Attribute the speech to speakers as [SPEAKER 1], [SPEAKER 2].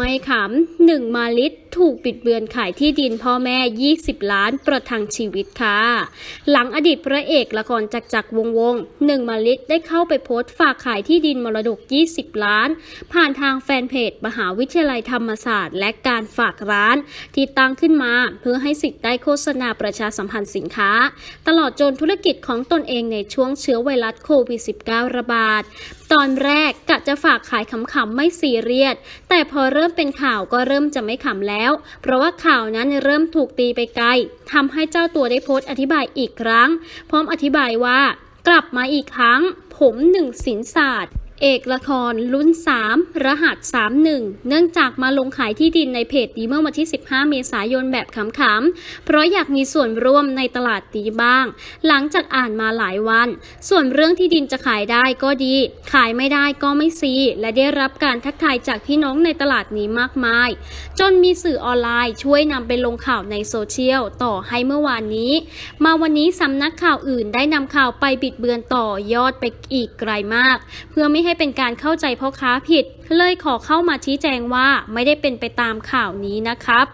[SPEAKER 1] ไม่ขำหนึ่งมาลิตถูกปิดเบือนขายที่ดินพ่อแม่ 20 ล้านประทังชีวิตค่ะ หลังอดีตพระเอกละครจักจักวงวงหนึ่งมาลิตได้เข้าไปโพสต์ฝากขายที่ดินมรดก 20 ล้าน ผ่านทางแฟนเพจ มหาวิทยาลัยธรรมศาสตร์ และการฝากร้าน ที่ตั้งขึ้นมาเพื่อให้สิทธิ์ได้โฆษณาประชาสัมพันธ์สินค้า ตลอดจนธุรกิจของตนเองในช่วงเชื้อไวรัสโควิด -19 ระบาด ตอนแรกกะจะฝากขายขำๆไม่ซีเรียส แต่พอเริ่มเป็นข่าวก็เริ่มจะไม่ขำแล้ว เพราะว่าข่าวนั้นเริ่มถูกตีไปไกลทำให้เจ้าตัวได้โพสต์อธิบายอีกครั้ง พร้อมอธิบายว่ากลับมาอีกครั้ง ผมหนึ่งศิลศาสตร์ เอกละครรุ่น3 รหัส 31 เนื่องจากมาลงขายที่ดินในเพจนี้เมื่อวันที่ 15 เมษายนแบบขำๆ เพราะอยากมีส่วนร่วมในตลาดนี้บ้าง หลังจากอ่านมาหลายวัน ส่วนเรื่องที่ดินจะขายได้ก็ดี ขายไม่ได้ก็ไม่ซี และได้รับการทักทายจากพี่น้องในตลาดนี้มากมาย จนมีสื่อออนไลน์ช่วยนำไปลงข่าวในโซเชียลต่อให้เมื่อวานนี้ มาวันนี้สำนักข่าวอื่นได้นำข่าวไปบิดเบือนต่อยอดไปอีกไกลมาก เพื่อไม่ให้เป็นการเข้าใจพ่อค้าผิด เลยขอเข้ามาชี้แจงว่าไม่ได้เป็นไปตามข่าวนี้นะครับ